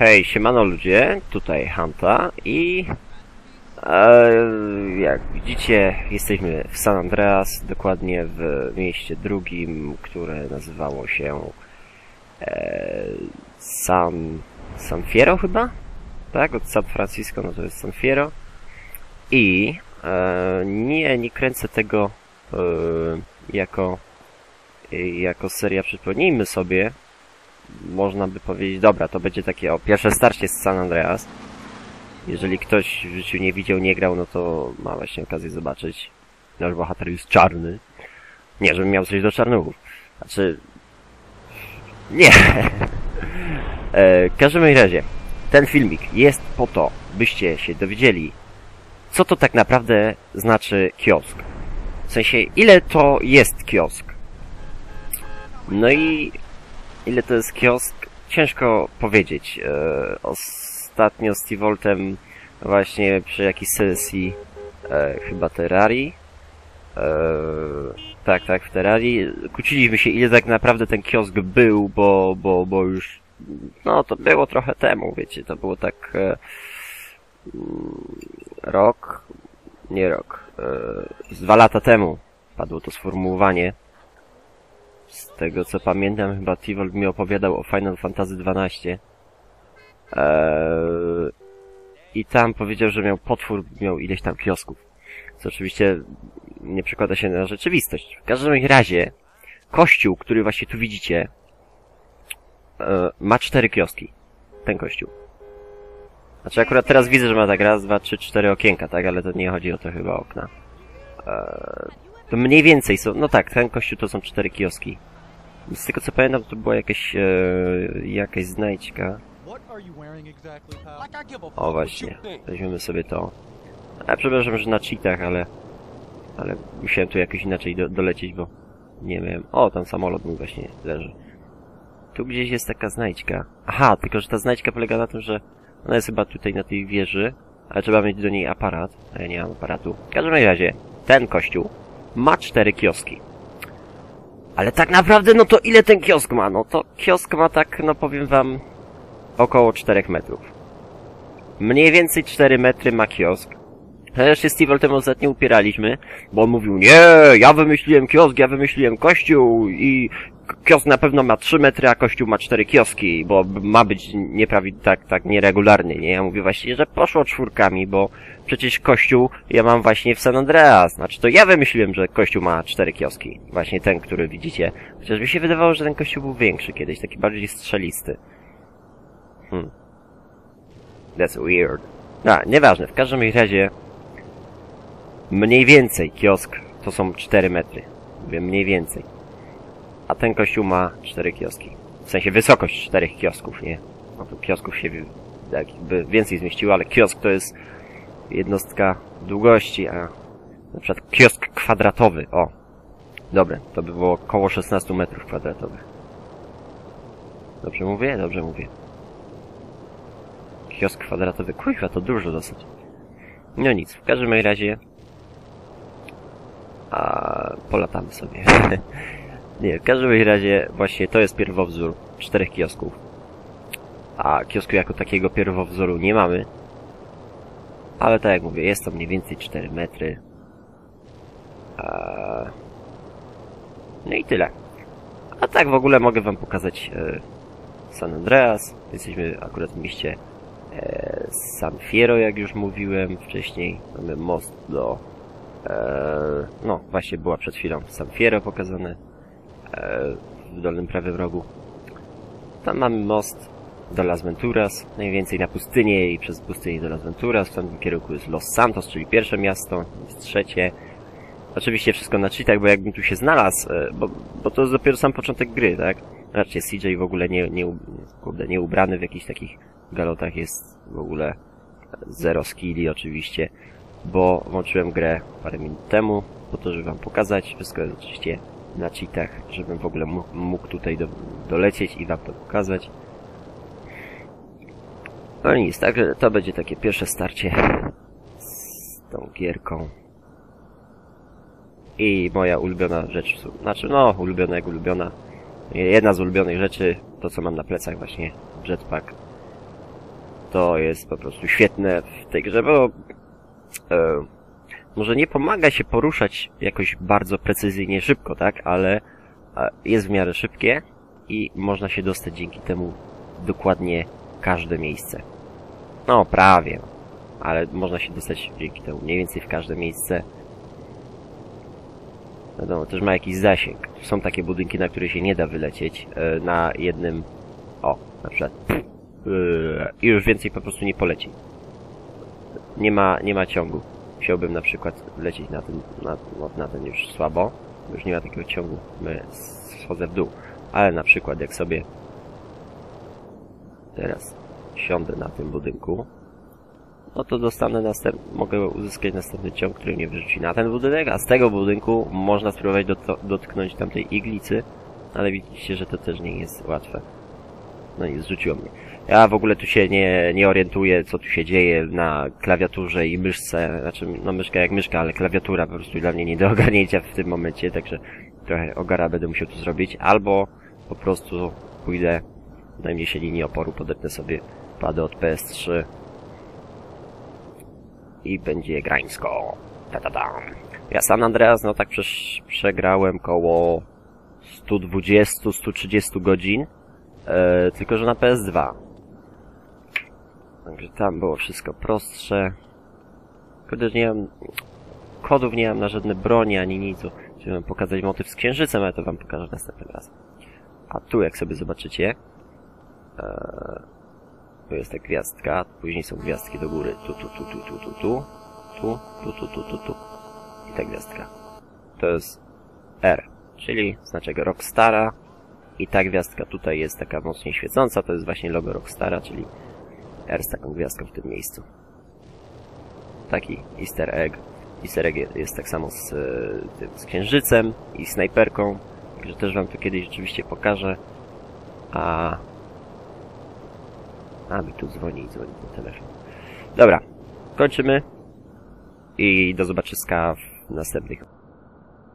Hej, siemano ludzie, tutaj Hanta i e, jak widzicie jesteśmy w San Andreas, dokładnie w mieście drugim, które nazywało się e, San, San Fierro chyba? Tak, od San Francisco no to jest San Fierro i e, nie, nie kręcę tego e, jako jako seria przypomnijmy sobie można by powiedzieć, dobra, to będzie takie o pierwsze starcie z San Andreas. Jeżeli ktoś w życiu nie widział, nie grał, no to ma właśnie okazję zobaczyć. Nasz bohater jest czarny. Nie, żebym miał coś do czarnuchów. Znaczy... Nie! e, w każdym razie, ten filmik jest po to, byście się dowiedzieli, co to tak naprawdę znaczy kiosk. W sensie, ile to jest kiosk. No i ile to jest kiosk? Ciężko powiedzieć. E, ostatnio z T-Voltem właśnie przy jakiejś sesji e, chyba Terrarii e, tak, tak, w Terrarii kłóciliśmy się ile tak naprawdę ten kiosk był, bo, bo, bo już no to było trochę temu, wiecie, to było tak mm, rok, nie rok, e, dwa lata temu padło to sformułowanie z tego co pamiętam, chyba Tivold mi opowiadał o Final Fantasy XII. Eee, I tam powiedział, że miał potwór, miał ileś tam kiosków. Co oczywiście nie przekłada się na rzeczywistość. W każdym razie, kościół, który właśnie tu widzicie, e, ma cztery kioski. Ten kościół. Znaczy akurat teraz widzę, że ma tak raz, dwa, trzy, cztery okienka, tak? Ale to nie chodzi o to chyba okna. Eee, to mniej więcej są, no tak, ten kościół to są cztery kioski. Z tego co pamiętam, to była jakaś, e, jakaś znajdźka. O właśnie, weźmiemy sobie to. A przepraszam, że na cheatach, ale... Ale musiałem tu jakoś inaczej do, dolecieć, bo... Nie wiem. O, tam samolot mój właśnie leży. Tu gdzieś jest taka znajdźka. Aha, tylko że ta znajdźka polega na tym, że ona jest chyba tutaj na tej wieży, ale trzeba mieć do niej aparat, a ja nie mam aparatu. W każdym razie, ten kościół ma cztery kioski. Ale tak naprawdę, no to ile ten kiosk ma? No to kiosk ma tak, no powiem wam, około 4 metrów. Mniej więcej 4 metry ma kiosk. Chociaż się z Steveltem ostatnio upieraliśmy, bo on mówił, nie, ja wymyśliłem kiosk, ja wymyśliłem kościół i kiosk na pewno ma 3 metry, a kościół ma 4 kioski, bo ma być nieprawi tak, tak nieregularny, nie? Ja mówię właśnie, że poszło czwórkami, bo przecież kościół ja mam właśnie w San Andreas. Znaczy to ja wymyśliłem, że kościół ma 4 kioski. Właśnie ten, który widzicie. Chociaż mi się wydawało, że ten kościół był większy kiedyś, taki bardziej strzelisty. Hmm. That's weird. A, nieważne, w każdym razie mniej więcej kiosk to są 4 metry. Mówię mniej więcej. A ten kościół ma 4 kioski. W sensie wysokość 4 kiosków, nie? No to kiosków się wi- jakby więcej zmieściło, ale kiosk to jest jednostka długości, a na przykład kiosk kwadratowy, o. Dobre, to by było około 16 metrów kwadratowych. Dobrze mówię? Dobrze mówię. Kiosk kwadratowy. Kurwa, to dużo dosyć. No nic, w każdym razie... A polatamy sobie. Nie, w każdym razie właśnie to jest pierwowzór czterech kiosków. A kiosku jako takiego pierwowzoru nie mamy. Ale tak jak mówię, jest to mniej więcej 4 metry. No i tyle. A tak w ogóle mogę wam pokazać e, San Andreas. Jesteśmy akurat w mieście e, San Fierro, jak już mówiłem wcześniej. Mamy most do... E, no, właśnie była przed chwilą San Fierro pokazane e, w dolnym prawym rogu. Tam mamy most do Las Venturas, mniej więcej na pustynię i przez pustynię do Las Venturas. W tamtym kierunku jest Los Santos, czyli pierwsze miasto, jest trzecie. Oczywiście wszystko na cheatach, bo jakbym tu się znalazł, e, bo, bo to jest dopiero sam początek gry, tak? Raczej CJ w ogóle nie, nie, kurde, nie ubrany w jakichś takich galotach, jest w ogóle zero skilli oczywiście, bo włączyłem grę parę minut temu, po to, żeby wam pokazać. Wszystko jest oczywiście na cheatach, żebym w ogóle mógł, tutaj do, dolecieć i wam to pokazać. No nic, także to będzie takie pierwsze starcie z tą gierką. I moja ulubiona rzecz, znaczy no, ulubiona jak ulubiona. Jedna z ulubionych rzeczy, to co mam na plecach właśnie, jetpack. to jest po prostu świetne w tej grze, bo e, może nie pomaga się poruszać jakoś bardzo precyzyjnie szybko, tak, ale e, jest w miarę szybkie i można się dostać dzięki temu dokładnie każde miejsce. No, prawie, ale można się dostać dzięki temu mniej więcej w każde miejsce. Wiadomo, też ma jakiś zasięg. Są takie budynki, na które się nie da wylecieć. e, Na jednym... O, na przykład... Yy, I już więcej po prostu nie poleci. Nie ma, nie ma ciągu. Chciałbym na przykład lecieć na ten, na, na ten już słabo. Już nie ma takiego ciągu. My schodzę w dół. Ale na przykład jak sobie teraz siądę na tym budynku, no to dostanę następ... mogę uzyskać następny ciąg, który mnie wyrzuci na ten budynek, a z tego budynku można spróbować dot dotknąć tamtej iglicy, ale widzicie, że to też nie jest łatwe. No i zrzuciło mnie. Ja w ogóle tu się nie, nie orientuję, co tu się dzieje na klawiaturze i myszce, znaczy, no myszka jak myszka, ale klawiatura po prostu dla mnie nie do ogarnięcia w tym momencie, także trochę ogara będę musiał tu zrobić, albo po prostu pójdę, najmniej się linii oporu, podepnę sobie padę od PS3 i będzie grańsko. Ta -ta -ta. Ja San Andreas, no tak przesz, przegrałem koło 120-130 godzin, e, tylko że na PS2. Także tam było wszystko prostsze. Kurde, nie mam... Kodów nie mam na żadne broni ani nic. Chciałem pokazać motyw z księżycem, ale to wam pokażę następnym razem. A tu, jak sobie zobaczycie... Eee, tu jest ta gwiazdka, później są gwiazdki do góry. Tu, tu, tu, tu, tu, tu, tu. Tu, tu, tu, tu, tu, tu. I ta gwiazdka. To jest R, czyli znaczek Rockstara. I ta gwiazdka tutaj jest taka mocniej świecąca, to jest właśnie logo Rockstara, czyli R z taką gwiazdką w tym miejscu. Taki easter egg. Easter egg jest tak samo z, e, z księżycem i snajperką. Także też wam to kiedyś rzeczywiście pokażę. A... A, mi tu dzwoni i dzwoni na telefon. Dobra, kończymy. I do zobaczyska w następnych